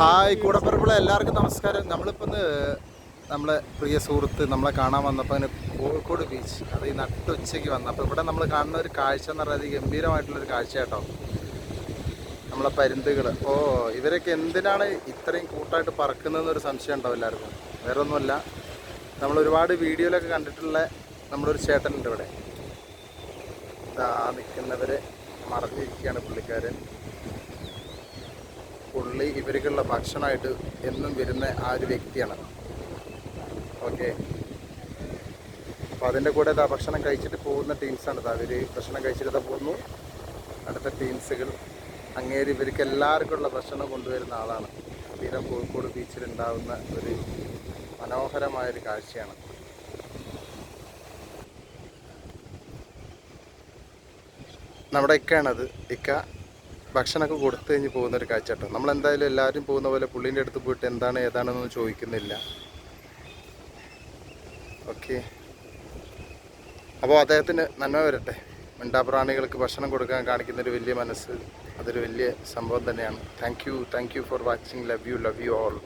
Hi കൂടപ്പറമ്പുള്ള എല്ലാവർക്കും നമസ്കാരം. നമ്മളിപ്പോൾ ഇന്ന് നമ്മളെ പ്രിയ സുഹൃത്ത് നമ്മളെ കാണാൻ വന്നപ്പോൾ അതിന് കോഴിക്കോട് ബീച്ച് അത് ഈ നട്ടുച്ചയ്ക്ക് വന്നു അപ്പോൾ ഇവിടെ നമ്മൾ കാണുന്ന ഒരു കാഴ്ച എന്ന് പറയുന്നത് ഗംഭീരമായിട്ടുള്ളൊരു കാഴ്ച കേട്ടോ. നമ്മളെ പരുന്തുകൾ ഓ ഇവരൊക്കെ എന്തിനാണ് ഇത്രയും കൂട്ടായിട്ട് പറക്കുന്നതെന്നൊരു സംശയം ഉണ്ടാവും എല്ലാവർക്കും. വേറെ ഒന്നുമല്ല നമ്മൾ ഒരുപാട് വീഡിയോയിലൊക്കെ കണ്ടിട്ടുള്ള നമ്മളൊരു ചേട്ടനുണ്ട് ഇവിടെ. ആ നിൽക്കുന്നവരെ മറഞ്ഞിരിക്കുകയാണ് പുള്ളിക്കാരൻ. പുള്ളി ഇവർക്കുള്ള ഭക്ഷണമായിട്ട് എന്നും വരുന്ന ആ ഒരു വ്യക്തിയാണ്. ഓക്കെ. അപ്പോൾ അതിന്റെ കൂടെ ഇതാ ഭക്ഷണം കഴിച്ചിട്ട് പോകുന്ന ടീംസാണ് ഇതാ അവർ ഭക്ഷണം കഴിച്ചിട്ട് പോകുന്നു. അടുത്ത ടീംസുകൾ അങ്ങേര് ഇവർക്ക് എല്ലാവർക്കും ഉള്ള ഭക്ഷണം കൊണ്ടുവരുന്ന ആളാണ്. തീരം കോഴിക്കോട് ബീച്ചിൽ ഉണ്ടാകുന്ന ഒരു മനോഹരമായൊരു കാഴ്ചയാണ്. നമ്മുടെ ഇക്കയാണത് ഇക്ക ഭക്ഷണമൊക്കെ കൊടുത്തു കഴിഞ്ഞ് പോകുന്ന ഒരു കാഴ്ചട്ടോ നമ്മൾ നമ്മളെന്തായാലും എല്ലാവരും പോകുന്ന പോലെ പുള്ളീന്റെ അടുത്ത് പോയിട്ട് എന്താണ് ഏതാണെന്നൊന്നും ചോദിക്കുന്നില്ല. ഓക്കെ. അപ്പോൾ അദ്ദേഹത്തിന് നന്മ വരട്ടെ. മിണ്ടാപ്രാണികൾക്ക് ഭക്ഷണം കൊടുക്കാൻ കാണിക്കുന്ന ഒരു വലിയ മനസ്സ് അതൊരു വലിയ സംഭവം തന്നെയാണ്. Thank you thank you for watching love you love you all